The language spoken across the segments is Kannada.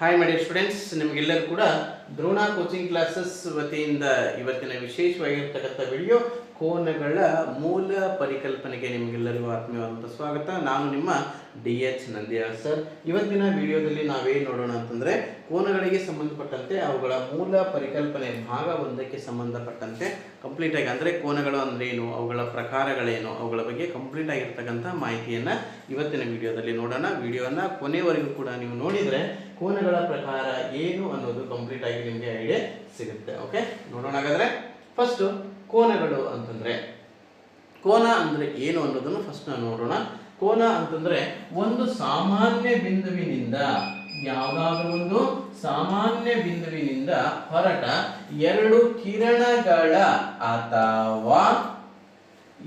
ಹಾಯ್ ಮೈ ಸ್ಟೂಡೆಂಟ್ಸ್ ನಿಮಗೆಲ್ಲರೂ ಕೂಡ ದ್ರೋಣ ಕೋಚಿಂಗ್ ಕ್ಲಾಸಸ್ ವತಿಯಿಂದ ಇವತ್ತಿನ ವಿಶೇಷವಾಗಿರ್ತಕ್ಕಂಥ ವಿಡಿಯೋ ಕೋನಗಳ ಮೂಲ ಪರಿಕಲ್ಪನೆಗೆ ನಿಮಗೆಲ್ಲರಿಗೂ ಆತ್ಮೀಯವಾದಂಥ ಸ್ವಾಗತ. ನಾನು ನಿಮ್ಮ ಡಿ ಎಚ್ ನಂದಿಯಾಳ್ ಸರ್ ಇವತ್ತಿನ ವಿಡಿಯೋದಲ್ಲಿ ನಾವೇನು ನೋಡೋಣ ಅಂತಂದರೆ, ಕೋನಗಳಿಗೆ ಸಂಬಂಧಪಟ್ಟಂತೆ ಅವುಗಳ ಮೂಲ ಪರಿಕಲ್ಪನೆ ಭಾಗ ಒಂದಕ್ಕೆ ಸಂಬಂಧಪಟ್ಟಂತೆ ಕಂಪ್ಲೀಟಾಗಿ ಅಂದರೆ ಕೋನಗಳು ಅಂದ್ರೆ ಏನು ಅವುಗಳ ಪ್ರಕಾರಗಳೇನು, ಅವುಗಳ ಬಗ್ಗೆ ಕಂಪ್ಲೀಟ್ ಆಗಿರ್ತಕ್ಕಂಥ ಮಾಹಿತಿಯನ್ನು ಇವತ್ತಿನ ವಿಡಿಯೋದಲ್ಲಿ ನೋಡೋಣ. ವಿಡಿಯೋನ ಕೊನೆವರೆಗೂ ಕೂಡ ನೀವು ನೋಡಿದರೆ ಕೋನಗಳ ಪ್ರಕಾರ ಏನು ಅನ್ನೋದು ಕಂಪ್ಲೀಟ್ ಆಗಿ ನಿಮಗೆ ಐಡಿಯಾ ಸಿಗುತ್ತೆ ಓಕೆ ನೋಡೋಣ ಹಾಗಾದ್ರೆ. ಫಸ್ಟು ಕೋನಗಳು ಅಂತಂದ್ರೆ, ಕೋನ ಅಂದ್ರೆ ಏನು ಅನ್ನೋದನ್ನು ಫಸ್ಟ್ ನಾವು ನೋಡೋಣ. ಕೋನ ಅಂತಂದ್ರೆ ಒಂದು ಸಾಮಾನ್ಯ ಬಿಂದುವಿನಿಂದ, ಯಾವುದಾದ್ರೂ ಒಂದು ಸಾಮಾನ್ಯ ಬಿಂದುವಿನಿಂದ ಹೊರಟ ಎರಡು ಕಿರಣಗಳ ಅಥವಾ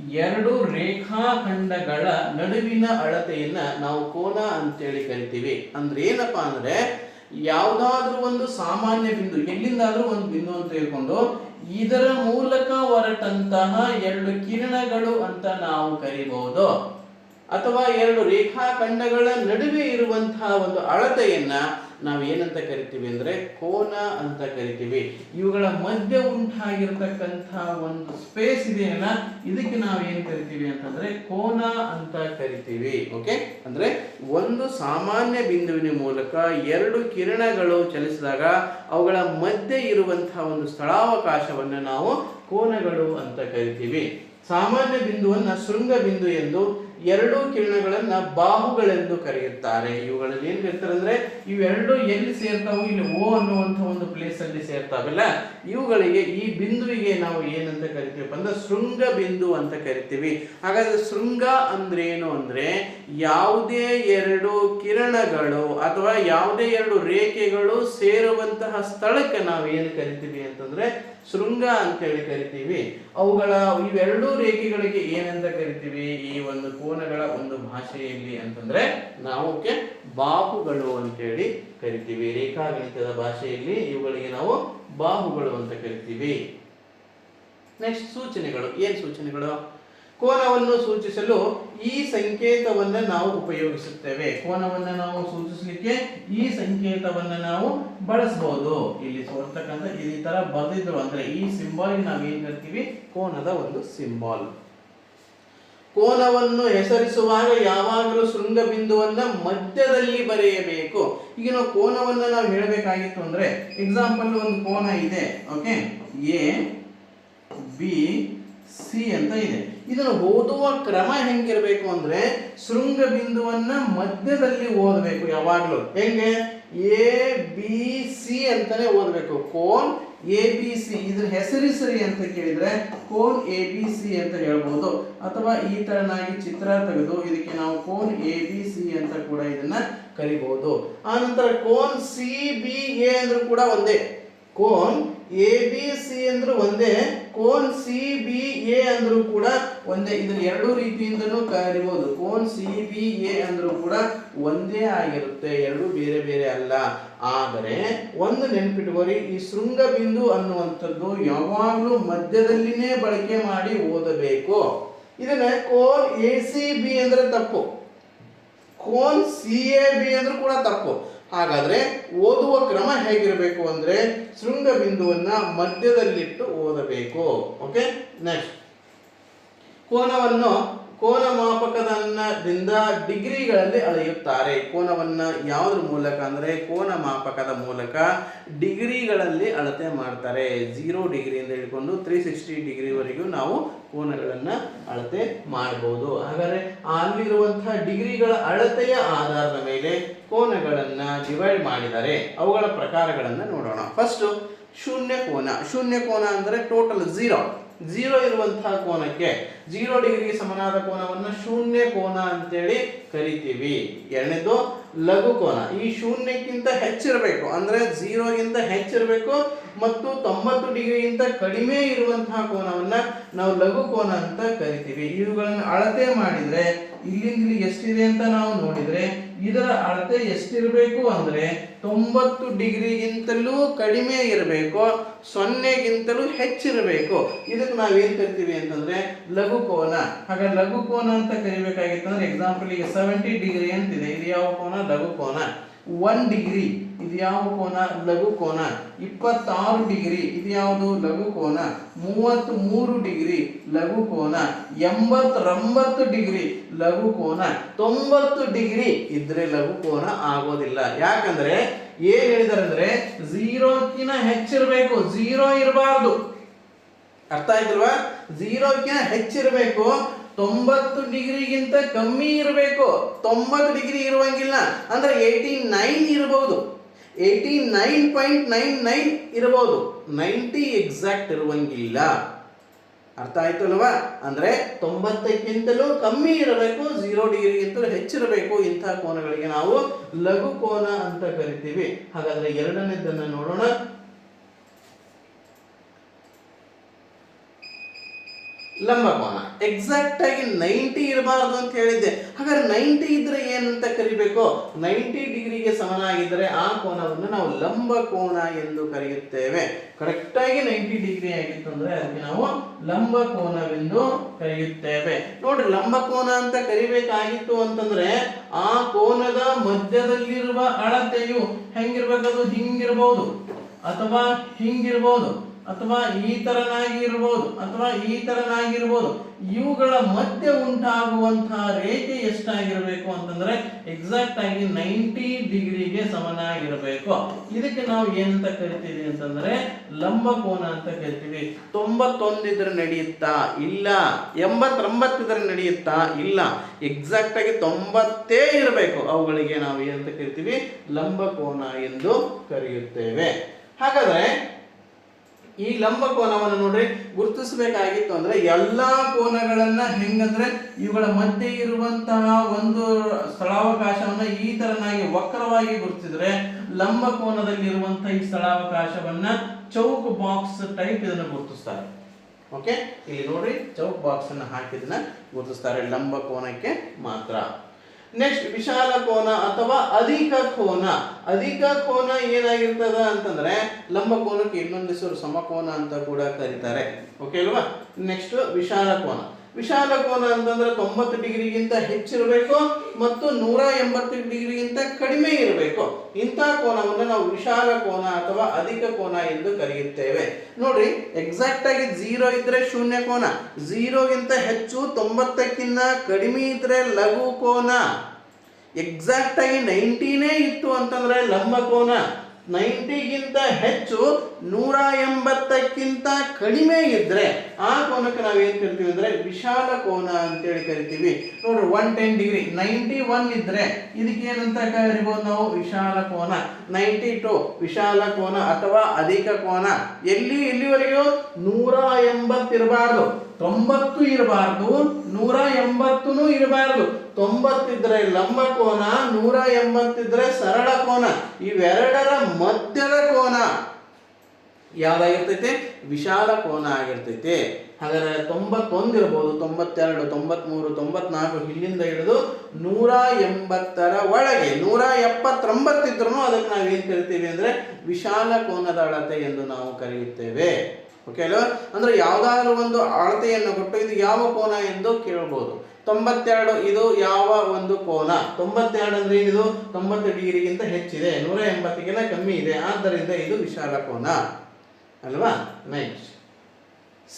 ಎರಡು ರೇಖಾಖಂಡಗಳ ನಡುವಿನ ಅಳತೆಯನ್ನ ನಾವು ಕೋನ ಅಂತೇಳಿ ಕರಿತೀವಿ. ಅಂದ್ರೆ ಏನಪ್ಪಾ ಅಂದ್ರೆ ಯಾವುದಾದ್ರೂ ಒಂದು ಸಾಮಾನ್ಯ ಬಿಂದು, ಎಲ್ಲಿಂದಾದ್ರೂ ಒಂದು ಬಿಂದು ಅಂತ ಹೇಳ್ಕೊಂಡು ಇದರ ಮೂಲಕ ಹೊರಟಂತಹ ಎರಡು ಕಿರಣಗಳು ಅಂತ ನಾವು ಕರಿಬಹುದು. ಅಥವಾ ಎರಡು ರೇಖಾಖಂಡಗಳ ನಡುವೆ ಇರುವಂತಹ ಒಂದು ಅಳತೆಯನ್ನ ನಾವು ಏನಂತ ಕರಿತೀವಿ ಅಂದ್ರೆ ಕೋನ ಅಂತ ಕರಿತೀವಿ. ಇವುಗಳ ಮಧ್ಯೆ ಉಂಟಾಗಿರ್ತಕ್ಕಂತಹ ಒಂದು ಸ್ಪೇಸ್ ಇದೆಯಲ್ಲ, ಇದಕ್ಕೆ ನಾವು ಏನ್ ಕರಿತೀವಿ ಅಂತಂದ್ರೆ ಕೋನ ಅಂತ ಕರಿತೀವಿ ಓಕೆ ಅಂದ್ರೆ ಒಂದು ಸಾಮಾನ್ಯ ಬಿಂದುವಿನ ಮೂಲಕ ಎರಡು ಕಿರಣಗಳು ಚಲಿಸಿದಾಗ ಅವುಗಳ ಮಧ್ಯೆ ಇರುವಂತಹ ಒಂದು ಸ್ಥಳಾವಕಾಶವನ್ನು ನಾವು ಕೋನಗಳು ಅಂತ ಕರಿತೀವಿ. ಸಾಮಾನ್ಯ ಬಿಂದುವನ್ನ ಶೃಂಗ ಬಿಂದು ಎಂದು ಎರಡು ಕಿರಣಗಳನ್ನು ಬಾಹುಗಳೆಂದು ಕರೆಯುತ್ತಾರೆ. ಇವುಗಳಲ್ಲಿ ಏನ್ ಕರೀತಾರೆ ಅಂದ್ರೆ ಇವೆರಡು ಎಲ್ಲಿ ಸೇರ್ತಾವೋ, ಇಲ್ಲಿ ಓ ಅನ್ನುವಂಥ ಒಂದು ಪ್ಲೇಸ್ ಅಲ್ಲಿ ಸೇರ್ತಾವಲ್ಲ, ಇವುಗಳಿಗೆ ಈ ಬಿಂದುವಿಗೆ ನಾವು ಏನಂತ ಕರಿತೀವಪ್ಪ ಅಂದ್ರೆ ಶೃಂಗ ಬಿಂದು ಅಂತ ಕರಿತೀವಿ. ಹಾಗಾದ್ರೆ ಶೃಂಗ ಅಂದ್ರೆ ಏನು ಅಂದ್ರೆ, ಯಾವುದೇ ಎರಡು ಕಿರಣಗಳು ಅಥವಾ ಯಾವುದೇ ಎರಡು ರೇಖೆಗಳು ಸೇರುವಂತಹ ಸ್ಥಳಕ್ಕೆ ನಾವು ಏನು ಕರಿತೀವಿ ಅಂತಂದ್ರೆ ಶೃಂಗ ಅಂತೇಳಿ ಕರಿತೀವಿ. ಅವುಗಳ ಇವೆರಡೂ ರೇಖೆಗಳಿಗೆ ಏನಂತ ಕರಿತೀವಿ? ಈ ಒಂದು ಕೋನಗಳ ಒಂದು ಭಾಷೆಯಲ್ಲಿ ಅಂತಂದ್ರೆ ನಾವು ಬಾಹುಗಳು ಅಂತೇಳಿ ಕರಿತೀವಿ. ರೇಖಾಗಣಿತದ ಭಾಷೆಯಲ್ಲಿ ಇವುಗಳಿಗೆ ನಾವು ಬಾಹುಗಳು ಅಂತ ಕರಿತೀವಿ. ನೆಕ್ಸ್ಟ್ ಸೂಚನೆಗಳು. ಏನ್ ಸೂಚನೆಗಳು? ಕೋನವನ್ನು ಸೂಚಿಸಲು ಈ ಸಂಕೇತವನ್ನ ನಾವು ಉಪಯೋಗಿಸುತ್ತೇವೆ. ಕೋನವನ್ನ ನಾವು ಸೂಚಿಸಲಿಕ್ಕೆ ಈ ಸಂಕೇತವನ್ನ ನಾವು ಬಳಸಬಹುದು ಇಲ್ಲಿ ತೋರ್ತಕ್ಕಂಥ ಈ ತರ ಬರೆದಿದ್ರು ಅಂದ್ರೆ ಈ ಸಿಂಬಾಲ್ ನಾವು ಏನ್ ಕರಿತೀವಿ? ಕೋನದ ಒಂದು ಸಿಂಬಾಲ್ ಕೋನವನ್ನು ಹೆಸರಿಸುವಾಗ ಯಾವಾಗಲೂ ಶೃಂಗ ಬಿಂದುವನ್ನ ಮಧ್ಯದಲ್ಲಿ ಬರೆಯಬೇಕು. ಈಗ ನಾವು ಕೋನವನ್ನ ನಾವು ಹೇಳಬೇಕಾಗಿತ್ತು ಅಂದ್ರೆ ಎಕ್ಸಾಂಪಲ್ ಒಂದು ಕೋನ ಇದೆ ಓಕೆ ಎ ಬಿ ಸಿ ಅಂತ ಇದೆ. ಇದನ್ನು ಓದುವ ಕ್ರಮ ಹೆಂಗಿರಬೇಕು ಅಂದ್ರೆ ಶೃಂಗ ಬಿಂದುವನ್ನ ಮಧ್ಯದಲ್ಲಿ ಓದಬೇಕು ಯಾವಾಗಲೂ. ಹೆಂಗೆ? ಎ, ಬಿ, ಸಿ ಅಂತಾನೆ ಓದಬೇಕು. ಕೋನ್, ಎ, ಬಿ, ಸಿ. ಇದ್ರ ಹೆಸರಿಸರಿ ಅಂತ ಕೇಳಿದ್ರೆ ಕೋನ್, ಎ, ಬಿ, ಸಿ ಅಂತ ಹೇಳ್ಬೋದು. ಅಥವಾ ಈ ತರನಾಗಿ ಚಿತ್ರ ತೆಗೆದು ಇದಕ್ಕೆ ನಾವು ಕೋನ್, ಎ, ಬಿ, ಸಿ ಅಂತ ಕೂಡ ಇದನ್ನ ಕರಿಬಹುದು ಆನಂತರ ಕೋನ್, ಸಿ, ಬಿ, ಎ ಅಂದ್ರೂ ಕೂಡ ಒಂದೇ. ಕೋನ್ ಎ ಬಿ ಸಿ ಅಂದ್ರೂ ಒಂದೇ, ಕೋನ್ ಸಿ ಬಿ ಎ ಅಂದ್ರೂ ಕೂಡ ಒಂದೇ. ಇದನ್ನ ಎರಡು ರೀತಿಯಿಂದನು ಕರಿಬಹುದು ಕೋನ್ ಸಿ ಬಿ ಎ ಅಂದ್ರೂ ಕೂಡ ಒಂದೇ ಆಗಿರುತ್ತೆ, ಎರಡು ಬೇರೆ ಬೇರೆ ಅಲ್ಲ. ಆದರೆ ಒಂದು ನೆನ್ಪಿಟ್ಕೋರಿ ಈ ಶೃಂಗ ಬಿಂದು ಅನ್ನುವಂಥದ್ದು ಯಾವಾಗಲೂ ಮಧ್ಯದಲ್ಲಿನೇ ಬಳಕೆ ಮಾಡಿ ಓದಬೇಕು. ಇದನ್ನ ಕೋನ್ ಎ ಸಿ ಬಿ ಅಂದ್ರೆ ತಪ್ಪು. ಕೋನ್ ಸಿ ಎ ಬಿ ಅಂದ್ರೂ ಕೂಡ ತಪ್ಪು. ಹಾಗಾದ್ರೆ ಓದುವ ಕ್ರಮ ಹೇಗಿರಬೇಕು ಅಂದ್ರೆ ಶೃಂಗ ಬಿಂದುವನ್ನು ಮಧ್ಯದಲ್ಲಿಟ್ಟು ಓದಬೇಕು. ಓಕೆ ನೆಕ್ಸ್ಟ್ ಕೋನವನ್ನು ಕೋನ ಮಾಪಕದನ್ನದಿಂದ ಡಿಗ್ರಿಗಳಲ್ಲಿ ಅಳೆಯುತ್ತಾರೆ. ಕೋನವನ್ನ ಯಾವುದ್ರ ಮೂಲಕ ಅಂದ್ರೆ ಕೋನ ಮಾಪಕದ ಮೂಲಕ ಡಿಗ್ರಿಗಳಲ್ಲಿ ಅಳತೆ ಮಾಡ್ತಾರೆ. ಡಿಗ್ರಿ ಅಂತ ಹಿಡ್ಕೊಂಡು ತ್ರೀ ಸಿಕ್ಸ್ಟಿ ಡಿಗ್ರಿವರೆಗೂ ನಾವು ಕೋನಗಳನ್ನು ಅಳತೆ ಮಾಡಬಹುದು ಹಾಗಾದ್ರೆ ಅಲ್ಲಿರುವಂತಹ ಡಿಗ್ರಿಗಳ ಅಳತೆಯ ಆಧಾರದ ಮೇಲೆ ಕೋನಗಳನ್ನು ಡಿವೈಡ್ ಮಾಡಿದರೆ ಅವುಗಳ ಪ್ರಕಾರಗಳನ್ನು ನೋಡೋಣ. ಫಸ್ಟ್ ಶೂನ್ಯ ಕೋನ. ಶೂನ್ಯ ಕೋನ ಅಂದರೆ ಟೋಟಲ್ ಝೀರೋ ಝೀರೋ ಇರುವಂತಹ ಕೋನಕ್ಕೆ ಜೀರೋ ಡಿಗ್ರಿಗೆ ಸಮನಾದ ಕೋನವನ್ನು ಶೂನ್ಯ ಕೋನ ಅಂತೇಳಿ ಕರಿತೀವಿ. ಎರಡನೇದು ಲಘು ಕೋನ. ಈ ಶೂನ್ಯಕ್ಕಿಂತ ಹೆಚ್ಚಿರಬೇಕು. ಅಂದ್ರೆ ಝೀರೋಗಿಂತ ಹೆಚ್ಚಿರಬೇಕು ಮತ್ತು ತೊಂಬತ್ತು ಡಿಗ್ರಿಗಿಂತ ಕಡಿಮೆ ಇರುವಂತಹ ಕೋನವನ್ನ ನಾವು ಲಘು ಕೋನ ಅಂತ ಕರಿತೀವಿ. ಇವುಗಳನ್ನು ಅಳತೆ ಮಾಡಿದ್ರೆ ಇಲ್ಲಿಂದ ಇಲ್ಲಿ ಎಷ್ಟಿದೆ ಅಂತ ನಾವು ನೋಡಿದ್ರೆ ಇದರ ಅಳತೆ ಎಷ್ಟಿರಬೇಕು ಅಂದ್ರೆ ತೊಂಬತ್ತು ಡಿಗ್ರಿಗಿಂತಲೂ ಕಡಿಮೆ ಇರಬೇಕು, ಸೊನ್ನೆಗಿಂತಲೂ ಹೆಚ್ಚಿರಬೇಕು. ಇದಕ್ಕೆ ನಾವೇನು ಕರಿತೀವಿ ಅಂತಂದ್ರೆ ಲಘು ಕೋನ. ಹಾಗಾದ್ರೆ ಲಘು ಕೋನ ಅಂತ ಕರಿಬೇಕಾಗಿತ್ತು ಅಂದರೆ ಎಕ್ಸಾಂಪಲ್ ಈಗ ಸೆವೆಂಟಿ ಡಿಗ್ರಿ ಅಂತಿದೆ. ಇದು ಯಾವ ಕೋನ? ಲಘು ಕೋನ? ಒನ್ ಡಿಗ್ರಿ, ಇದು ಯಾವ ಕೋನ? ಲಘು ಕೋನ. ಇಪ್ಪತ್ತಾರು ಡಿಗ್ರಿ, ಇದು ಯಾವುದು? ಲಘು ಕೋನ. ಮೂವತ್ತ್ ಮೂರು ಡಿಗ್ರಿ, ಲಘು ಕೋನ. ಎಂಬತ್ತೊಂಬತ್ತು ಡಿಗ್ರಿ, ಲಘು ಕೋನ. ತೊಂಬತ್ತು ಡಿಗ್ರಿ ಇದ್ರೆ ಲಘು ಕೋನ ಆಗೋದಿಲ್ಲ. ಯಾಕಂದ್ರೆ, ಏನ್ ಹೇಳಿದಾರೆ ಅಂದ್ರೆ ಝೀರೋಕ್ಕಿಂತ ಹೆಚ್ಚಿರಬೇಕು, ಝೀರೋ ಇರಬಾರ್ದು. ಅರ್ಥ ಆಯ್ತಲ್ವಾ? ಝೀರೋಕ್ಕಿಂತ ಹೆಚ್ಚಿರಬೇಕು ತೊಂಬತ್ತು ಡಿಗ್ರಿಗಿಂತ ಕಮ್ಮಿ ಇರಬೇಕು. ತೊಂಬತ್ತು ಡಿಗ್ರಿ ಇರುವಂಗಿಲ್ಲ. ಅಂದ್ರೆ ಏಯ್ಟಿ ನೈನ್ ಇರಬಹುದು eighty nine point nine nine ಇರಬಹುದು ನೈಂಟಿ ಎಕ್ಸಾಕ್ಟ್ ಇರುವಂಗಿಲ್ಲ. ಅರ್ಥ ಆಯ್ತು ಅಲ್ವಾ ಅಂದ್ರೆ ತೊಂಬತ್ತಕ್ಕಿಂತಲೂ ಕಮ್ಮಿ ಇರಬೇಕು ಝೀರೋ ಡಿಗ್ರಿಗಿಂತಲೂ ಹೆಚ್ಚಿರಬೇಕು ಇಂತಹ ಕೋನಗಳಿಗೆ ನಾವು ಲಘು ಕೋನ ಅಂತ ಕರಿತೀವಿ. ಹಾಗಾದ್ರೆ ಎರಡನೇದನ್ನ ನೋಡೋಣ. ಲಂಬಕೋನ. ಎಕ್ಸಾಕ್ಟ್ ಆಗಿ ನೈಂಟಿ ಇರಬಾರದು ಅಂತ ಹೇಳಿದ್ದೆ. ಹಾಗಾದ್ರೆ ನೈಂಟಿ ಇದ್ರೆ ಏನಂತ ಕರಿಬೇಕು? ನೈಂಟಿ ಡಿಗ್ರಿಗೆ ಸಮನಾಗಿದ್ದರೆ ಆ ಕೋನವನ್ನು ನಾವು ಲಂಬ ಕೋನ ಎಂದು ಕರೆಯುತ್ತೇವೆ. ಕರೆಕ್ಟ್ ಆಗಿ ನೈಂಟಿ ಡಿಗ್ರಿ ಆಗಿತ್ತು ಅಂದ್ರೆ ಅದಕ್ಕೆ ನಾವು ಲಂಬ ಕೋನವೆಂದು ಕರೆಯುತ್ತೇವೆ. ನೋಡ್ರಿ ಲಂಬ ಕೋನ ಅಂತ ಕರಿಬೇಕಾಗಿತ್ತು ಅಂತಂದ್ರೆ ಆ ಕೋನದ ಮಧ್ಯದಲ್ಲಿರುವ ಅಳತೆಯು ಹೆಂಗಿರ್ಬೇಕದು? ಹಿಂಗಿರ್ಬೋದು. ಅಥವಾ ಹಿಂಗಿರ್ಬೋದು. ಅಥವಾ ಈ ತರನಾಗಿ ಇರ್ಬೋದು ಅಥವಾ ಈ ತರನಾಗಿರ್ಬೋದು, ಇವುಗಳ ಮಧ್ಯೆ ಉಂಟಾಗುವಂತಹ ರೇಖೆ ಎಷ್ಟಾಗಿರಬೇಕು ಅಂತಂದ್ರೆ ಎಕ್ಸಾಕ್ಟ್ ಆಗಿ ನೈಂಟಿ ಡಿಗ್ರಿಗೆ ಸಮನಾಗಿರಬೇಕು. ಇದಕ್ಕೆ ನಾವು ಏನಂತ ಕರಿತೀವಿ ಅಂತಂದ್ರೆ ಲಂಬ ಕೋನ ಅಂತ ಕರಿತೀವಿ. ತೊಂಬತ್ತೊಂದಿದ್ರೆ ನಡೆಯುತ್ತಾ? ಇಲ್ಲ. ಎಂಬತ್ತೊಂಬತ್ತಿದ್ರೆ ನಡೆಯುತ್ತಾ? ಇಲ್ಲ. ಎಕ್ಸಾಕ್ಟ್ ಆಗಿ ತೊಂಬತ್ತೇ ಇರಬೇಕು. ಅವುಗಳಿಗೆ ನಾವು ಏನಂತ ಕರಿತೀವಿ? ಲಂಬ ಕೋನ ಎಂದು ಕರೆಯುತ್ತೇವೆ. ಹಾಗಾದ್ರೆ ಈ ಲಂಬ ಕೋನವನ್ನು ನೋಡ್ರಿ, ಗುರುತಿಸಬೇಕಾಗಿತ್ತು ಅಂದ್ರೆ ಎಲ್ಲಾ ಕೋನಗಳನ್ನ ಹೆಂಗಂದ್ರೆ ಇವುಗಳ ಮಧ್ಯೆ ಇರುವಂತಹ ಒಂದು ಸ್ಥಳಾವಕಾಶವನ್ನ ಈ ತರನಾಗಿ ವಕ್ರವಾಗಿ ಗುರುತಿಸಿದ್ರೆ ಲಂಬ ಕೋನದಲ್ಲಿ ಇರುವಂತಹ ಈ ಸ್ಥಳಾವಕಾಶವನ್ನ ಚೌಕ್ ಬಾಕ್ಸ್ ಟೈಪ್ ಇದನ್ನ ಗುರುತಿಸ್ತಾರೆ. ಓಕೆ ಇಲ್ಲಿ ನೋಡ್ರಿ, ಚೌಕ್ ಬಾಕ್ಸ್ ಅನ್ನ ಹಾಕಿದನ್ನ ಗುರುತಿಸ್ತಾರೆ, ಲಂಬ ಕೋನಕ್ಕೆ ಮಾತ್ರ. ನೆಕ್ಸ್ಟ್ ವಿಶಾಲ ಕೋನ ಅಥವಾ ಅಧಿಕ ಕೋನ? ಅಧಿಕ ಕೋನ ಏನಾಗಿರ್ತದ ಅಂತಂದ್ರೆ ಲಂಬ ಕೋನಕ್ಕೆ ಇನ್ನೊಂದು ಹೆಸರು ಸಮಕೋನ ಅಂತ ಕೂಡ ಕರೀತಾರೆ. ಓಕೆ ಅಲ್ವಾ? ನೆಕ್ಸ್ಟ್ ವಿಶಾಲ ಕೋನ. ವಿಶಾಲ ಕೋನ ಅಂತಂದ್ರೆ ತೊಂಬತ್ತು ಡಿಗ್ರಿಗಿಂತ ಹೆಚ್ಚಿರಬೇಕು ಮತ್ತು ನೂರ ಎಂಬತ್ತು ಡಿಗ್ರಿಗಿಂತ ಕಡಿಮೆ ಇರಬೇಕು. ಇಂಥ ಕೋನವನ್ನು ನಾವು ವಿಶಾಲ ಕೋನ ಅಥವಾ ಅಧಿಕ ಕೋನ ಎಂದು ಕರೆಯುತ್ತೇವೆ. ನೋಡ್ರಿ ಎಕ್ಸಾಕ್ಟ್ ಆಗಿ ಝೀರೋ ಇದ್ರೆ ಶೂನ್ಯ ಕೋನ ಝೀರೋಗಿಂತ ಹೆಚ್ಚು ತೊಂಬತ್ತಕ್ಕಿಂತ ಕಡಿಮೆ ಇದ್ರೆ ಲಘು ಕೋನ. ಎಕ್ಸಾಕ್ಟ್ ಆಗಿ ನೈಂಟಿನೇ ಇತ್ತು ಅಂತಂದ್ರೆ ಲಂಬ ಕೋನ. ನೈಂಟಿಗಿಂತ ಹೆಚ್ಚು ನೂರ ಎಂಬತ್ತಕ್ಕಿಂತ ಕಡಿಮೆ ಇದ್ದರೆ ಆ ಕೋನಕ್ಕೆ ನಾವು ಏನ್ ಕರಿತೀವಿ ಅಂದ್ರೆ ವಿಶಾಲ ಕೋನ ಅಂತೇಳಿ ಕರಿತೀವಿ. ನೋಡ್ರಿ one ten degree ninety one ಇದ್ದರೆ ಇದಕ್ಕೆ ಏನಂತ ಕರಿಬಹುದು ನಾವು? ವಿಶಾಲ ಕೋನ. ನೈಂಟಿ ಟು ವಿಶಾಲ ಕೋನ ಅಥವಾ ಅಧಿಕ ಕೋನ. ಎಲ್ಲಿ, ಎಲ್ಲಿವರೆಗೂ? ನೂರ ಎಂಬತ್ತಿರಬಾರ್ದು ತೊಂಬತ್ತು ಇರಬಾರ್ದು, ನೂರ ಎಂಬತ್ತು ಇರಬಾರ್ದು. ತೊಂಬತ್ತಿದ್ರೆ ಲಂಬ ಕೋನ, ನೂರ ಎಂಬತ್ತಿದ್ರೆ ಸರಳ ಕೋನ, ಇವೆರಡರ ಮಧ್ಯದ ಕೋನ. ಯಾವ್ದಾಗಿರ್ತೈತೆ? ವಿಶಾಲ ಕೋನ ಆಗಿರ್ತೈತೆ. ಹಾಗಾದರೆ ತೊಂಬತ್ತೊಂದು ಇರ್ಬೋದು, ತೊಂಬತ್ತೆರಡು, ತೊಂಬತ್ಮೂರು, ತೊಂಬತ್ನಾಲ್ಕು, ಇಲ್ಲಿಂದ ಹಿಡಿದು ನೂರ ಎಂಬತ್ತರ ಒಳಗೆ, ನೂರ ಎಪ್ಪತ್ತೊಂಬತ್ತಿದ್ರು ಅದಕ್ಕೆ ನಾವು ಏನು ಕರಿತೀವಿ ಅಂದ್ರೆ ವಿಶಾಲ ಕೋನದ ಅಳತೆ ಎಂದು ನಾವು ಕರೆಯುತ್ತೇವೆ. ಓಕೆ ಅಲ್ವಾ? ಅಂದ್ರೆ ಯಾವುದಾದ್ರೂ ಒಂದು ಅಳತೆಯನ್ನು ಕೊಟ್ಟು ಇದು ಯಾವ ಕೋನ ಎಂದು ಕೇಳಬಹುದು ತೊಂಬತ್ತೆರಡು, ಇದು ಯಾವ ಒಂದು ಕೋನ? ತೊಂಬತ್ತೆರಡು ಅಂದ್ರೆ ಏನಿದು? ತೊಂಬತ್ತು ಡಿಗ್ರಿಗಿಂತ ಹೆಚ್ಚಿದೆ. ನೂರ ಎಂಬತ್ತಿಗಿಂತ ಕಮ್ಮಿ ಇದೆ. ಆದ್ದರಿಂದ ಇದು ವಿಶಾಲ ಕೋನ. ಅಲ್ವಾ? ನೆಕ್ಸ್ಟ್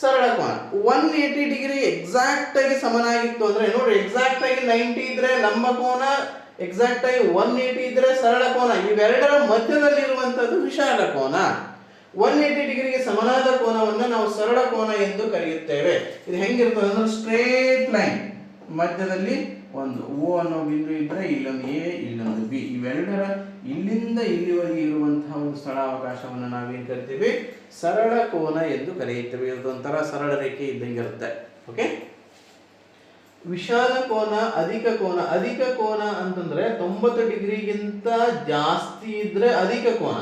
ಸರಳ ಕೋನ. ಒನ್ ಏಯ್ಟಿ ಡಿಗ್ರಿ ಎಕ್ಸಾಕ್ಟ್ ಆಗಿ ಸಮನಾಗಿತ್ತು ಅಂದ್ರೆ ನೋಡಿ ಎಕ್ಸಾಕ್ಟ್ ಆಗಿ ನೈಂಟಿ ಇದ್ರೆ ಲಂಬ ಕೋನ ಎಕ್ಸಾಕ್ಟ್ ಆಗಿ ಒನ್ ಏಯ್ಟಿ ಇದ್ರೆ ಸರಳ ಕೋನ. ಇವೆರಡರ ಮಧ್ಯದಲ್ಲಿರುವಂತದ್ದು ವಿಶಾಲ ಕೋನ. ಒನ್ ಏಯ್ಟಿ ಡಿಗ್ರಿಗೆ ಸಮನಾದ ಕೋನವನ್ನು ನಾವು ಸರಳ ಕೋನ ಎಂದು ಕರೆಯುತ್ತೇವೆ. ಇದು ಹೆಂಗಿರ್ತದೆ ಅಂದ್ರೆ ಸ್ಟ್ರೇಟ್ ಲೈನ್ ಮಧ್ಯದಲ್ಲಿ ಒಂದು, ಓ ಅನ್ನೋ ಬಿಂದು ಇದ್ರೆ ಇಲ್ಲೊಂದು ಎ, ಇಲ್ಲೊಂದು ಬಿ. ಇವೆರಡರ ಇಲ್ಲಿಂದ ಇಲ್ಲಿವರೆಗೆ ಇರುವಂತಹ ಒಂದು ಸ್ಥಳಾವಕಾಶವನ್ನು ನಾವೇನು ಕರಿತೀವಿ? ಸರಳ ಕೋನ ಎಂದು ಕರೆಯುತ್ತೇವೆ. ಇದೊಂಥರ ಸರಳ ರೇಖೆ ಇದ್ದಂಗೆ ಇರುತ್ತೆ. ಓಕೆ ವಿಶಾಲ ಕೋನ, ಅಧಿಕ ಕೋನ. ಅಧಿಕ ಕೋನ ಅಂತಂದ್ರೆ ತೊಂಬತ್ತು ಡಿಗ್ರಿಗಿಂತ ಜಾಸ್ತಿ ಇದ್ರೆ ಅಧಿಕ ಕೋನ.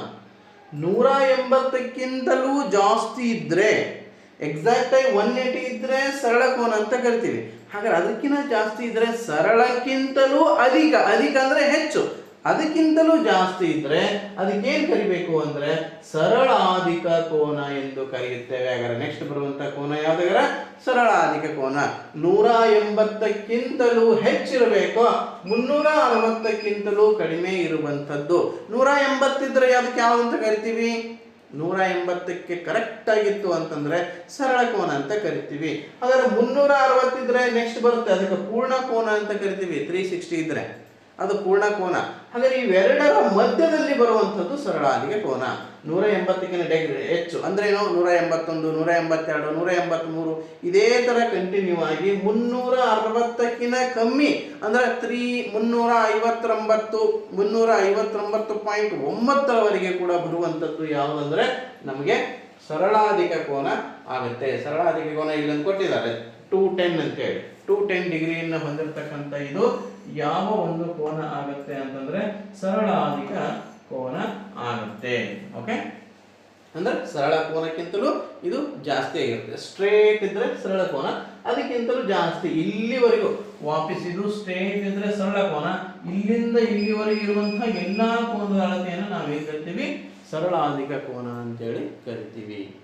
ನೂರ ಎಂಬತ್ತಕ್ಕಿಂತಲೂ ಜಾಸ್ತಿ ಇದ್ರೆ ಎಕ್ಸಾಕ್ಟ್ ಆಗಿ ಒನ್ ಏಯ್ಟಿ ಇದ್ರೆ ಸರಳ ಕೋನ ಅಂತ ಕರಿತೀವಿ. ಹಾಗಾದ್ರೆ ಅದಕ್ಕಿಂತ ಜಾಸ್ತಿ ಇದ್ರೆ ಸರಳಕ್ಕಿಂತಲೂ ಅಧಿಕ ಅಧಿಕ ಅಂದ್ರೆ ಹೆಚ್ಚು. ಅದಕ್ಕಿಂತಲೂ ಜಾಸ್ತಿ ಇದ್ರೆ ಅದಕ್ಕೇನು ಕರಿಬೇಕು ಅಂದ್ರೆ ಸರಳಾಧಿಕ ಕೋನ ಎಂದು ಕರೆಯುತ್ತೇವೆ. ಹಾಗಾದ್ರೆ ನೆಕ್ಸ್ಟ್ ಬರುವಂತ ಕೋನ ಯಾವ್ದಾಗಾರ ಸರಳಾಧಿಕ ಕೋನ. ನೂರ ಎಂಬತ್ತಕ್ಕಿಂತಲೂ ಹೆಚ್ಚಿರಬೇಕು. ಮುನ್ನೂರ ಅರವತ್ತಕ್ಕಿಂತಲೂ ಕಡಿಮೆ ಇರುವಂಥದ್ದು. ನೂರ ಎಂಬತ್ತಿದ್ರೆ ಅದಕ್ಕೆ ಅಂತ ಕರಿತೀವಿ? ನೂರ ಎಂಬತ್ತಕ್ಕೆ ಕರೆಕ್ಟ್ ಆಗಿತ್ತು ಅಂತಂದ್ರೆ ಸರಳ ಕೋನ ಅಂತ ಕರಿತೀವಿ. ಹಾಗಾದ್ರೆ ಮುನ್ನೂರ ಅರವತ್ತಿದ್ರೆ ನೆಕ್ಸ್ಟ್ ಬರುತ್ತೆ. ಅದಕ್ಕೆ ಪೂರ್ಣ ಕೋನ ಅಂತ ಕರಿತೀವಿ. ತ್ರೀ ಸಿಕ್ಸ್ಟಿ ಇದ್ರೆ. ಅದು ಪೂರ್ಣ ಕೋನ. ಹಾಗಾದ್ರೆ ಇವೆರಡರ ಮಧ್ಯದಲ್ಲಿ ಬರುವಂಥದ್ದು ಸರಳಾದಿಗೆ ಕೋನ. ನೂರ ಎಂಬತ್ತಕ್ಕಿಂತ ಡಿಗ್ರಿ ಹೆಚ್ಚು. ಅಂದ್ರೆ ಏನು? ನೂರ ಎಂಬತ್ತೊಂದು, ನೂರ ಎಂಬತ್ತೆರಡು, ನೂರ ಎಂಬತ್ಮೂರು. ಇದೇ ತರ ಕಂಟಿನ್ಯೂ ಆಗಿ ಮುನ್ನೂರ ಅರವತ್ತಕ್ಕಿಂತ ಕಮ್ಮಿ. ಅಂದ್ರೆ ತ್ರೀ, ಮುನ್ನೂರ ಐವತ್ತೊಂಬತ್ತು ಮುನ್ನೂರ ಐವತ್ತೊಂಬತ್ತು ಪಾಯಿಂಟ್ ಒಂಬತ್ತರವರೆಗೆ ಕೂಡ ಬರುವಂಥದ್ದು ಯಾವುದಂದ್ರೆ ನಮಗೆ ಸರಳಾಧಿಕ ಕೋನ ಆಗುತ್ತೆ. ಸರಳಾಧಿಕ ಕೋನ ಇಲ್ಲೊಂದು ಕೊಟ್ಟಿದ್ದಾರೆ. ಟೂ ಟೆನ್ ಅಂತ ಹೇಳಿ ಟೂ ಟೆನ್ ಡಿಗ್ರಿಯನ್ನು ಹೊಂದಿರತಕ್ಕಂಥ ಇದು ಯಾವ ಒಂದು ಕೋನ ಆಗುತ್ತೆ ಅಂತಂದ್ರೆ ಸರಳಾಧಿಕ ಕೋನ ಆಗುತ್ತೆ. ಓಕೆ ಅಂದ್ರೆ ಸರಳ ಕೋನಕ್ಕಿಂತಲೂ ಇದು ಜಾಸ್ತಿ ಆಗಿರುತ್ತೆ. ಸ್ಟ್ರೇಟ್ ಇದ್ರೆ ಸರಳ ಕೋನ ಅದಕ್ಕಿಂತಲೂ ಜಾಸ್ತಿ ಇಲ್ಲಿವರೆಗೂ. ವಾಪಸ್ ಇದು ಸ್ಟ್ರೇಟ್ ಇದ್ರೆ ಸರಳ ಕೋನ. ಇಲ್ಲಿಂದ ಇಲ್ಲಿವರೆಗೆ ಇರುವಂತಹ ಎಲ್ಲಾ ಕೋನದ ಅಳತೆಯನ್ನು ನಾವೇನ್ ಕರಿತೀವಿ? ಸರಳಾಧಿಕ ಕೋನ ಅಂತೇಳಿ ಕರಿತೀವಿ.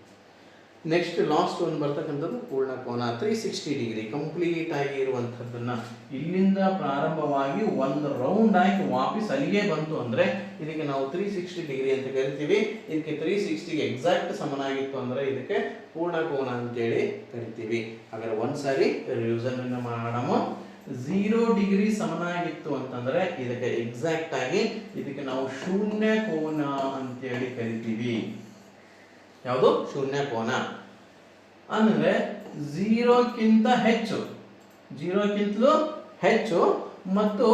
ನೆಕ್ಸ್ಟ್ ಲಾಸ್ಟ್ ಒಂದು ಬರ್ತಕ್ಕಂಥದ್ದು ಪೂರ್ಣ ಕೋನ ತ್ರೀ ಸಿಕ್ಸ್ಟಿ ಡಿಗ್ರಿ ಕಂಪ್ಲೀಟ್ ಆಗಿ ಇರುವಂಥದ್ದನ್ನು ಇಲ್ಲಿಂದ ಪ್ರಾರಂಭವಾಗಿ ಒಂದು ರೌಂಡ್ ಆಗಿ ವಾಪಸ್ ಅಲ್ಲಿಗೆ ಬಂತು ಅಂದ್ರೆ ಇದಕ್ಕೆ ನಾವು ತ್ರೀ ಸಿಕ್ಸ್ಟಿ ಡಿಗ್ರಿ ಅಂತ ಕರಿತೀವಿ. ಇದಕ್ಕೆ ತ್ರೀ ಸಿಕ್ಸ್ಟಿಗೆ ಎಕ್ಸಾಕ್ಟ್ ಸಮನಾಗಿತ್ತು ಅಂದ್ರೆ ಇದಕ್ಕೆ ಪೂರ್ಣ ಕೋನ ಅಂತೇಳಿ ಕರಿತೀವಿ. ಹಾಗಾದ್ರೆ ಒಂದ್ಸಾರಿ ಅನ್ನ ಮಾಡೋಣ. ಝೀರೋ ಡಿಗ್ರಿ ಸಮನಾಗಿತ್ತು ಅಂತಂದ್ರೆ ಇದಕ್ಕೆ ಎಕ್ಸಾಕ್ಟ್ ಆಗಿ ಇದಕ್ಕೆ ನಾವು ಶೂನ್ಯ ಕೋನ ಅಂತೇಳಿ ಕರಿತೀವಿ. ಯಾವುದು? ಶೂನ್ಯ ಕೋನ. ಅಂದರೆ ಝೀರೋಕ್ಕಿಂತ ಹೆಚ್ಚು. ಜೀರೋಕ್ಕಿಂತಲೂ ಹೆಚ್ಚು ಮತ್ತು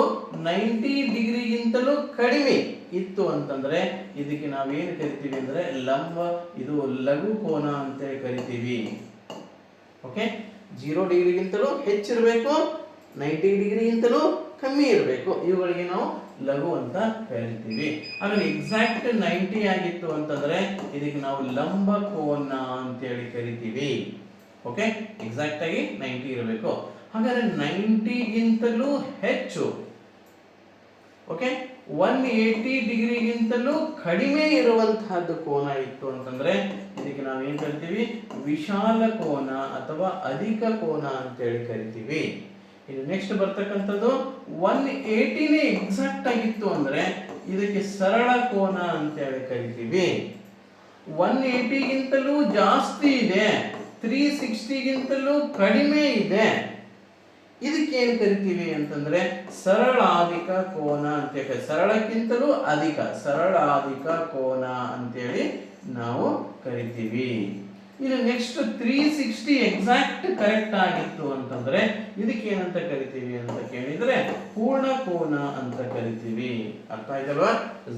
ನೈಂಟಿ ಡಿಗ್ರಿಗಿಂತಲೂ ಕಡಿಮೆ ಇತ್ತು ಅಂತಂದ್ರೆ ಇದಕ್ಕೆ ನಾವೇನು ಕರಿತೀವಿ ಅಂದ್ರೆ ಲಂಬ ಇದು ಲಘು ಕೋನ ಅಂತೇಳಿ ಕರಿತೀವಿ. ಓಕೆ ಜೀರೋ ಡಿಗ್ರಿಗಿಂತಲೂ ಹೆಚ್ಚಿರಬೇಕು ನೈಂಟಿ ಡಿಗ್ರಿಗಿಂತಲೂ ಕಮ್ಮಿ ಇರಬೇಕು. ಇವುಗಳಿಗೆ ನಾವು ಲಘು ಅಂತ ಕರಿತೀವಿ ಆಮೇಲೆ ಎಕ್ಸಾಕ್ಟ್ ನೈಂಟಿ ಆಗಿತ್ತು ಅಂತಂದ್ರೆ ಇದಕ್ಕೆ ನಾವು ಲಂಬ ಕೋನ ಅಂತೇಳಿ ಕರಿತೀವಿ. ಓಕೆ ಎಕ್ಸಾಕ್ಟ್ ಆಗಿ ನೈಂಟಿ ಇರಬೇಕು. ಹಾಗಾದ್ರೆ ನೈಂಟಿಗಿಂತಲೂ ಹೆಚ್ಚು. ಓಕೆ ಒನ್ ಏಟಿ ಡಿಗ್ರಿಗಿಂತಲೂ ಕಡಿಮೆ ಇರುವಂತಹದ್ದು ಕೋನ ಇತ್ತು ಅಂತಂದ್ರೆ ಇದಕ್ಕೆ ನಾವು ಏನ್ ಕರಿತೀವಿ? ವಿಶಾಲ ಕೋನ ಅಥವಾ ಅಧಿಕ ಕೋನ ಅಂತೇಳಿ ಕರಿತೀವಿ. ಇನ್ನು ನೆಕ್ಸ್ಟ್ ಬರ್ತಕ್ಕಂಥದ್ದು ಒನ್ ಏಯ್ಟಿನೇ ಎಕ್ಸಾಕ್ಟ್ ಆಗಿತ್ತು ಅಂದ್ರೆ ಇದಕ್ಕೆ ಸರಳ ಕೋನ ಅಂತ ಹೇಳಿ ಕರಿತೀವಿ. ಒನ್ ಏಯ್ಟಿಗಿಂತಲೂ ಜಾಸ್ತಿ ಇದೆ ತ್ರೀ ಸಿಕ್ಸ್ಟಿಗಿಂತಲೂ ಕಡಿಮೆ ಇದೆ. ಇದಕ್ಕೆ ಏನು ಕರಿತೀವಿ ಅಂತಂದ್ರೆ ಸರಳಾಧಿಕ ಕೋನ ಅಂತ ಹೇಳಿ, ಸರಳಕ್ಕಿಂತಲೂ ಅಧಿಕ ಸರಳಾಧಿಕ ಕೋನ ಅಂತೇಳಿ ನಾವು ಕರಿತೀವಿ. ಇನ್ನು next three sixty exact correct ಆಗಿತ್ತು ಅಂತಂದ್ರೆ ಇದಕ್ಕೆ ಏನಂತ ಕರಿತೀವಿ ಅಂತ ಕೇಳಿದ್ರೆ ಪೂರ್ಣ ಕೋನ ಅಂತ ಕರಿತೀವಿ. ಅರ್ಥ ಆಯ್ತಲ್ವಾ?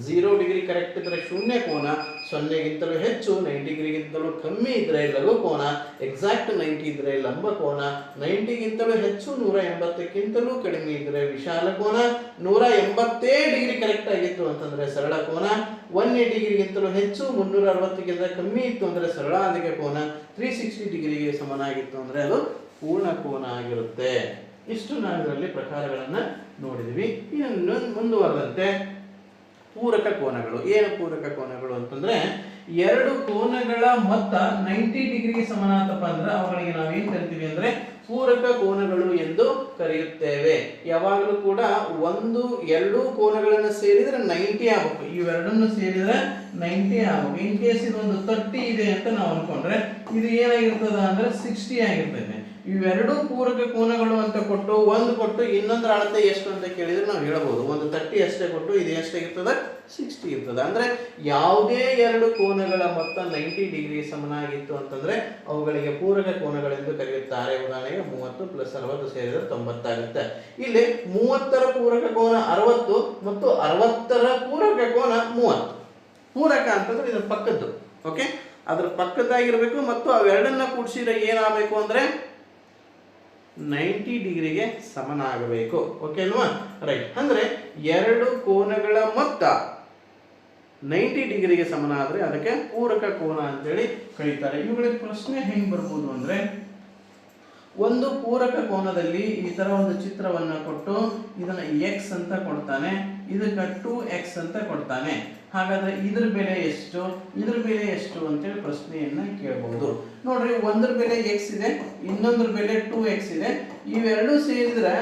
ಝೀರೋ ಡಿಗ್ರಿ ಕರೆಕ್ಟ್ ಇದ್ರೆ ಶೂನ್ಯ ಕೋನ ಸೊನ್ನೆಗಿಂತಲೂ ಹೆಚ್ಚು ನೈಂಟಿ ಡಿಗ್ರಿಗಿಂತಲೂ ಕಮ್ಮಿ ಇದ್ರೆ ಲಘು ಕೋನ ಎಕ್ಸಾಕ್ಟ್ ನೈಂಟಿ ಇದ್ರೆ ಲಂಬ ಕೋನ, ನೈಂಟಿಗಿಂತಲೂ ಹೆಚ್ಚು, ನೂರ ಎಂಬತ್ತಕ್ಕಿಂತಲೂ ಕಡಿಮೆ ಇದ್ರೆ ವಿಶಾಲ ಕೋನ, ನೂರ ಎಂಬತ್ತೇ ಡಿಗ್ರಿ ಕರೆಕ್ಟ್ ಆಗಿತ್ತು ಅಂತಂದ್ರೆ ಸರಳ ಕೋನ ಒನ್ ಡಿಗ್ರಿಗಿಂತಲೂ ಹೆಚ್ಚು, ಮುನ್ನೂರ ಅರವತ್ತಕ್ಕಿಂತ ಕಮ್ಮಿ ಇತ್ತು ಅಂದ್ರೆ ಸರಳಾಧಿಕ ಕೋನ ತ್ರೀ ಸಿಕ್ಸ್ಟಿ ಡಿಗ್ರಿಗೆ ಸಮನಾಗಿತ್ತು ಅಂದ್ರೆ ಅದು ಪೂರ್ಣ ಕೋನ ಆಗಿರುತ್ತೆ. ಇಷ್ಟು ನಾವು ಇದರಲ್ಲಿ ಪ್ರಕಾರಗಳನ್ನ ನೋಡಿದ್ವಿ. ಇನ್ನು ಮುಂದುವರೆದಂತೆ ಪೂರಕ ಕೋನಗಳು. ಏನು ಪೂರಕ ಕೋನಗಳು ಅಂತಂದ್ರೆ, ಎರಡು ಕೋನಗಳ ಮೊತ್ತ ನೈಂಟಿ ಡಿಗ್ರಿ ಸಮನಾತಪ್ಪ ಅಂದ್ರೆ, ಅವುಗಳಿಗೆ ನಾವೇನ್ ಕರಿತೀವಿ ಅಂದ್ರೆ, ಪೂರಕ ಕೋನಗಳು ಎಂದು ಕರೆಯುತ್ತೇವೆ. ಯಾವಾಗಲೂ ಕೂಡ ಒಂದು, ಎರಡು ಕೋನಗಳನ್ನು ಸೇರಿದ್ರೆ ನೈಂಟಿ ಆಗಬೇಕು. ಇವೆರಡನ್ನು ಸೇರಿದ್ರೆ ನೈಂಟಿ ಆಗಬೇಕು. ಇನ್ ಕೇಸ್ ಇದೊಂದು ತರ್ಟಿ ಇದೆ ಅಂತ ನಾವು ಅನ್ಕೊಂಡ್ರೆ, ಇದು ಏನಾಗಿರ್ತದ ಅಂದ್ರೆ ಸಿಕ್ಸ್ಟಿ ಆಗಿರ್ತದೆ. ಇವೆರಡೂ ಪೂರಕ ಕೋನಗಳು ಅಂತ ಕೊಟ್ಟು, ಒಂದು ಕೊಟ್ಟು ಇನ್ನೊಂದರ ಅಳತೆ ಎಷ್ಟು ಅಂತ ಕೇಳಿದ್ರೆ ನಾವು ಹೇಳ್ಬೋದು. ಒಂದು ತರ್ಟಿ ಅಷ್ಟೇ ಕೊಟ್ಟು ಇದು ಎಷ್ಟಾಗಿರ್ತದೆ ಸಿಕ್ಸ್ಟಿ ಇರ್ತದೆ. ಅಂದ್ರೆ ಯಾವುದೇ ಎರಡು ಕೋನಗಳ ಮೊತ್ತ ನೈಂಟಿ ಡಿಗ್ರಿ ಸಮನಾಗಿತ್ತು ಅಂತಂದ್ರೆ ಅವುಗಳಿಗೆ ಪೂರಕ ಕೋನಗಳೆಂದು ಕರೆಯುತ್ತಾರೆ. ಉದಾಹರಣೆಗೆ ಮೂವತ್ತು ಪ್ಲಸ್ ಅರವತ್ತು ಸೇರಿದ್ರೆ ತೊಂಬತ್ತಾಗುತ್ತೆ. ಇಲ್ಲಿ ಮೂವತ್ತರ ಪೂರಕ ಕೋನ ಅರವತ್ತು ಮತ್ತು ಅರವತ್ತರ ಪೂರಕ ಕೋನ ಮೂವತ್ತು. ಪೂರಕ ಅಂತಂದ್ರೆ ಇದರ ಪಕ್ಕದ್ದು. ಓಕೆ ಅದ್ರ ಪಕ್ಕದ್ದಾಗಿರಬೇಕು ಮತ್ತು ಅವೆರಡನ್ನ ಕೂಡಿಸಿದ್ರೆ ಏನಾಗಬೇಕು ಅಂದ್ರೆ ನೈಂಟಿ ಡಿಗ್ರಿಗೆ ಸಮನಾಗಬೇಕು. ಓಕೆ ಅಲ್ವಾ? ರೈಟ್ ಅಂದ್ರೆ ಎರಡು ಕೋನಗಳ ಮೊತ್ತ ನೈಂಟಿ ಡಿಗ್ರಿಗೆ ಆದರೆ ಅದಕ್ಕೆ ಪೂರಕ ಕೋನ ಅಂತೇಳಿ ಕರೀತಾರೆ. ಇವುಗಳಿಗೆ ಪ್ರಶ್ನೆ ಹೆಂಗೆ ಬರ್ಬೋದು ಅಂದ್ರೆ ಒಂದು ಪೂರಕ ಕೋನದಲ್ಲಿ ಈ ತರ ಒಂದು ಚಿತ್ರವನ್ನ ಕೊಟ್ಟು ಇದನ್ನ ಎಕ್ಸ್ ಅಂತ ಕೊಡ್ತಾನೆ. ಇದಕ್ಕೆ ಟೂ ಎಕ್ಸ್ ಅಂತ ಕೊಡ್ತಾನೆ. ಹಾಗಾದ್ರೆ ಇದ್ರ ಬೆಲೆ ಎಷ್ಟು, ಇದ್ರ ಬೆಲೆ ಎಷ್ಟು ಅಂತೇಳಿ ಪ್ರಶ್ನೆಯನ್ನ ಕೇಳಬಹುದು ನೋಡ್ರಿ, ಒಂದ್ರ ಬೆಲೆ ಎಕ್ಸ್ ಇದೆ, ಇನ್ನೊಂದ್ರ ಬೆಲೆ ಟೂ ಎಕ್ಸ್ ಇದೆ. ಇವೆರಡು ಸೇರಿದ್ರೆ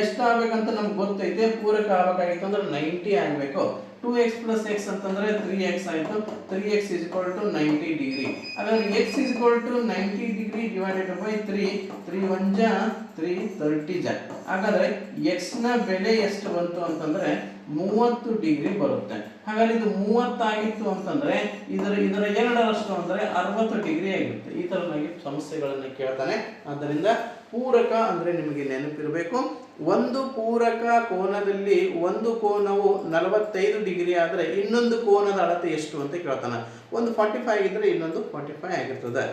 ಎಷ್ಟು ಆಗ್ಬೇಕಂತ ನಮ್ಗೆ ಗೊತ್ತೈತೆ, ಪೂರಕ ಆಗ್ಬೇಕಾಗಿತ್ತು ಅಂದ್ರೆ ನೈಂಟಿ ಆಗಬೇಕು. ಟೂ ಎಕ್ಸ್ ಪ್ಲಸ್ ಎಕ್ಸ್ ಅಂತಂದ್ರೆ ತ್ರೀ ಎಕ್ಸ್ ಆಯಿತು. Three x is equal to ninety degree ಹಾಗಾದ್ರೆ x is equal to ninety degree divided by three three one ಜ ತ್ರೀ ತರ್ಟಿ ಜ ಹಾಗಾದ್ರೆ ಎಕ್ಸ್ನ ಬೆಲೆ ಎಷ್ಟು ಬಂತು ಅಂತಂದ್ರೆ ಮೂವತ್ತು ಡಿಗ್ರಿ ಬರುತ್ತೆ. ಹಾಗಾದ್ರೆ ಇದು ಮೂವತ್ತಾಗಿತ್ತು ಅಂತಂದ್ರೆ ಇದರ ಇದರ ಎರಡರಷ್ಟು ಅಂದ್ರೆ ಅರವತ್ತು ಡಿಗ್ರಿ ಆಗಿರುತ್ತೆ. ಈ ತರನಾಗಿ ಸಮಸ್ಯೆಗಳನ್ನು ಕೇಳ್ತಾನೆ. ಆದ್ದರಿಂದ ಪೂರಕ ಅಂದ್ರೆ ನಿಮಗೆ ನೆನಪಿರಬೇಕು. ಒಂದು ಪೂರಕ ಕೋನದಲ್ಲಿ ಒಂದು ಕೋನವು ನಲವತ್ತೈದು ಡಿಗ್ರಿ ಆದರೆ ಇನ್ನೊಂದು ಕೋನದ ಅಳತೆ ಎಷ್ಟು ಅಂತ ಕೇಳ್ತಾನೆ. ಒಂದು ಫಾರ್ಟಿ ಫೈವ್ ಇದ್ರೆ ಇನ್ನೊಂದು ಫಾರ್ಟಿ ಫೈವ್ ಆಗಿರ್ತದೆ.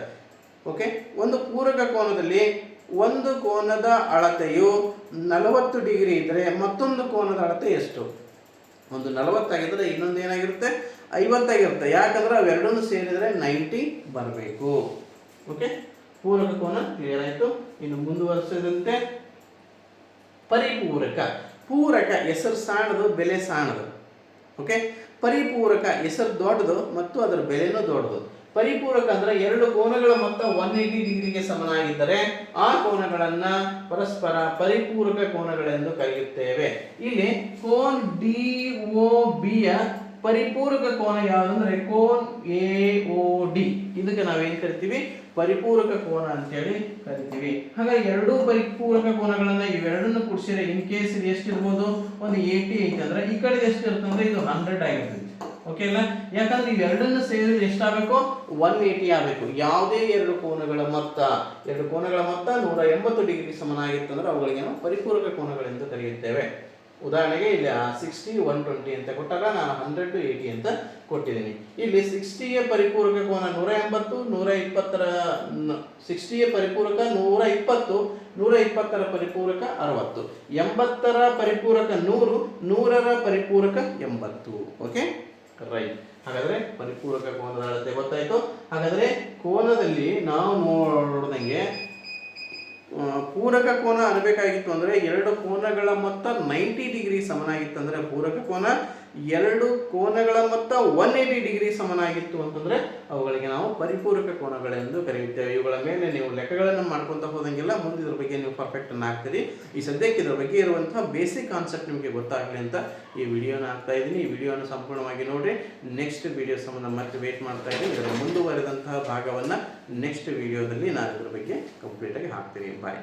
ಓಕೆ ಒಂದು ಪೂರಕ ಕೋನದಲ್ಲಿ ಒಂದು ಕೋನದ ಅಳತೆಯು ನಲವತ್ತು ಡಿಗ್ರಿ ಇದ್ದರೆ ಮತ್ತೊಂದು ಕೋನದ ಅಳತೆ ಎಷ್ಟು? ಒಂದು ನಲವತ್ತಾಗಿದ್ದರೆ ಇನ್ನೊಂದು ಏನಾಗಿರುತ್ತೆ? ಐವತ್ತಾಗಿರುತ್ತೆ. ಯಾಕಂದ್ರೆ ಅವೆರಡನ್ನು ಸೇರಿದರೆ ನೈಂಟಿ ಬರಬೇಕು. ಓಕೆ ಪೂರಕ ಕೋನ ಕ್ಲಿಯರ್ ಆಯಿತು. ಇನ್ನು ಮುಂದುವರೆಸಿದಂತೆ ಪರಿಪೂರಕ. ಪೂರಕ ಹೆಸರು ಸಾಣದು, ಬೆಲೆ ಸಾಣದು. ಓಕೆ ಪರಿಪೂರಕ ಹೆಸರು ದೊಡ್ಡದು ಮತ್ತು ಅದರ ಬೆಲೆನೂ ದೊಡ್ಡದು. ಪರಿಪೂರಕ ಅಂದ್ರೆ ಎರಡು ಕೋನಗಳ ಮೊತ್ತ ಒನ್ ಏಟಿ ಡಿಗ್ರಿಗೆ ಸಮನಾಗಿದ್ದರೆ ಆ ಕೋನಗಳನ್ನ ಪರಸ್ಪರ ಪರಿಪೂರಕ ಕೋನಗಳೆಂದು ಕರೆಯುತ್ತೇವೆ. ಇಲ್ಲಿ ಕೋನ್ ಡಿ ಒ ಬಿಯ ಪರಿಪೂರಕ ಕೋನ ಯಾವುದಂದ್ರೆ ಕೋನ್ ಎ ಒ ಡಿ ಇದಕ್ಕೆ ನಾವೇನ್ ಕರಿತೀವಿ? ಪರಿಪೂರಕ ಕೋನ ಅಂತೇಳಿ ಕರಿತೀವಿ. ಹಾಗಾಗಿ ಎರಡೂ ಪರಿಪೂರಕ ಕೋನಗಳನ್ನ ಇವೆರಡನ್ನು ಕೂಡಿಸಿದ್ರೆ ಇನ್ ಕೇಸ್ ಇದು ಎಷ್ಟಿರ್ಬೋದು? ಒಂದು ಏಟಿ ಐತೆ ಅಂದ್ರೆ ಈ ಕಡೆ ಎಷ್ಟಿರುತ್ತೆ ಅಂದ್ರೆ ಇದು ಹಂಡ್ರೆಡ್ ಆಗಿರ್ತೈತಿ. ಓಕೆ ಅಲ್ಲ ಯಾಕಂದ್ರೆ ಇವೆರಡನ್ನು ಸೇರಿದ್ರೆ ಎಷ್ಟಾಗಬೇಕು? ಒನ್ ಏಯ್ಟಿ ಆಗಬೇಕು. ಯಾವುದೇ ಎರಡು ಕೋನಗಳ ಮೊತ್ತ. ಎರಡು ಕೋನಗಳ ಮೊತ್ತ ನೂರ ಎಂಬತ್ತು ಡಿಗ್ರಿ ಸಮನಾಗಿತ್ತು ಅಂದ್ರೆ ಅವುಗಳಿಗೆ ನಾವು ಪರಿಪೂರಕ ಕೋನಗಳೆಂದು ಕರೆಯುತ್ತೇವೆ. ಉದಾಹರಣೆಗೆ ಇಲ್ಲಿ ಸಿಕ್ಸ್ಟಿ ಒನ್ ಟ್ವೆಂಟಿ ಅಂತ ಕೊಟ್ಟಾಗ ನಾನು ಹಂಡ್ರೆಡ್ ಟು ಏಯ್ಟಿ ಅಂತ ಕೊಟ್ಟಿದ್ದೀನಿ. ಇಲ್ಲಿ ಸಿಕ್ಸ್ಟಿಯ ಪರಿಪೂರಕ ಕೋನ ನೂರ ಎಂಬತ್ತು ನೂರ ಇಪ್ಪತ್ತರ ಸಿಕ್ಸ್ಟಿಯ ಪರಿಪೂರಕ ನೂರ ಇಪ್ಪತ್ತು ನೂರ ಇಪ್ಪತ್ತರ ಪರಿಪೂರಕ ಅರವತ್ತು. ಎಂಬತ್ತರ ಪರಿಪೂರಕ ನೂರು, ನೂರರ ಪರಿಪೂರಕ ಎಂಬತ್ತು. ಓಕೆ ರೈಟ್ ಹಾಗಾದ್ರೆ ಪರಿಪೂರಕ ಕೋನದ ಅಳತೆ ಗೊತ್ತಾಯ್ತು? ಹಾಗಾದ್ರೆ ಕೋನದಲ್ಲಿ ನಾವು ನೋಡಿದಂಗೆ ಪೂರಕ ಕೋನ ಅನ್ನಬೇಕಾಗಿತ್ತು ಅಂದ್ರೆ ಎರಡು ಕೋನಗಳ ಮೊತ್ತ ನೈಂಟಿ ಡಿಗ್ರಿ ಸಮನಾಗಿತ್ತು ಅಂದ್ರೆ ಪೂರಕ ಕೋನ ಎರಡು ಕೋನಗಳ ಮೊತ್ತ ಒನ್ ಏಟಿ ಡಿಗ್ರಿ ಸಮನಾಗಿತ್ತು ಅಂತಂದ್ರೆ ಅವುಗಳಿಗೆ ನಾವು ಪರಿಪೂರಕ ಕೋನಗಳೆಂದು ಕರೆಯುತ್ತೇವೆ. ಇವುಗಳ ಮೇಲೆ ನೀವು ಲೆಕ್ಕಗಳನ್ನು ಮಾಡ್ಕೊಂತ ಹೋದಂಗೆಲ್ಲ ಮುಂದೆ ಇದ್ರ ಬಗ್ಗೆ ನೀವು ಪರ್ಫೆಕ್ಟ್ ಅನ್ನ ಹಾಕ್ತೀರಿ. ಈ ಸದ್ಯಕ್ಕೆ ಇದ್ರ ಬಗ್ಗೆ ಇರುವಂತಹ ಬೇಸಿಕ್ ಕಾನ್ಸೆಪ್ಟ್ ನಿಮಗೆ ಗೊತ್ತಾಗಲಿ ಅಂತ ಈ ವಿಡಿಯೋನ ಹಾಕ್ತಾ ಇದ್ದೀನಿ. ಈ ವಿಡಿಯೋನ ಸಂಪೂರ್ಣವಾಗಿ ನೋಡಿ ನೆಕ್ಸ್ಟ್ ವಿಡಿಯೋ ಸಂಬಂಧ ಮತ್ತೆ ವೇಟ್ ಮಾಡ್ತಾ ಇದ್ದೀನಿ ಇದರ ಮುಂದುವರೆದಂತಹ ಭಾಗವನ್ನ ನೆಕ್ಸ್ಟ್ ವಿಡಿಯೋದಲ್ಲಿ ನಾನು ಇದ್ರ ಬಗ್ಗೆ ಕಂಪ್ಲೀಟಾಗಿ ಹಾಕ್ತೀನಿ ಬಾಯ್